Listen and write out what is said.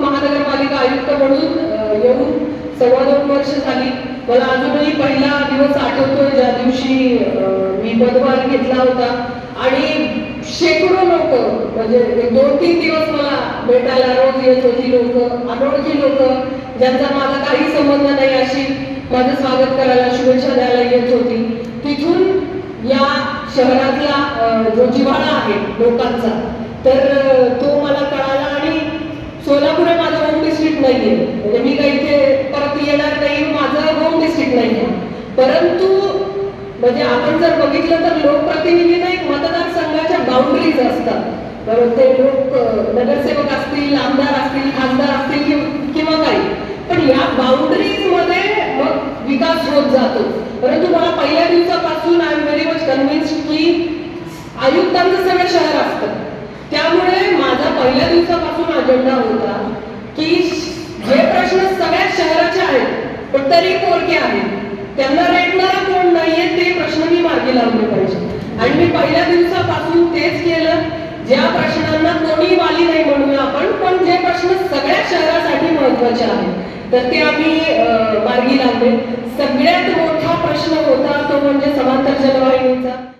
महानगरपालिका आयुक्त म्हणून येऊन सव्वा दोन वर्ष झाली. मला अजूनही पहिला दिवस आठवतोय ज्या दिवशी मी पदभार घेतला होता. आणि शेकडो लोक म्हणजे दोन तीन दिवस मला भेटायला रोज येत होती लोक अनोळखी लोक ज्यांचा माझा काही संबंध नाही अशी माझं स्वागत करायला शुभेच्छा द्यायला येत होती. तिथून या शहरातला जो जिव्हाळा आहे लोकांचा तर तो मला कळाला आणि सोलापूर हे माझं होम डिस्ट्रिक्ट नाहीये म्हणजे मी काही इथे परत येणार नाही माझं होम डिस्ट्रिक्ट नाहीये परंतु म्हणजे आपण जर बघितलं तर लोकप्रतिनिधी एक मतदारसंघाच्या बाउंड्रीज असतात. बरोबर ते लोक नगरसेवक असतील आमदार असतील खासदार असतील किंवा- काही. पण या बाउंड्रीजमध्ये मग विकास होत जातो. परंतु मला पहिल्या दिवसापासून I am very much convince की आयुक्तांचं सगळं शहर असतं. त्यामुळे माझा पहिल्या दिवसापासून अजेंडा होता की जे प्रश्न सगळ्या शहराचे आहेत पण तरी पोरके आहेत त्यांना रेटणारा कोण नाहीये ते प्रश्न मी मार्गी लावले पाहिजे. आणि मी पहिल्या दिवसापासून तेच केलं. ज्या प्रश्नांना कोणी वाली नाही म्हणूया आपण पण जे प्रश्न सगळ्या शहरासाठी महत्त्वाचे आहेत. तर ते आम्ही मार्गी लावले. सगळ्यात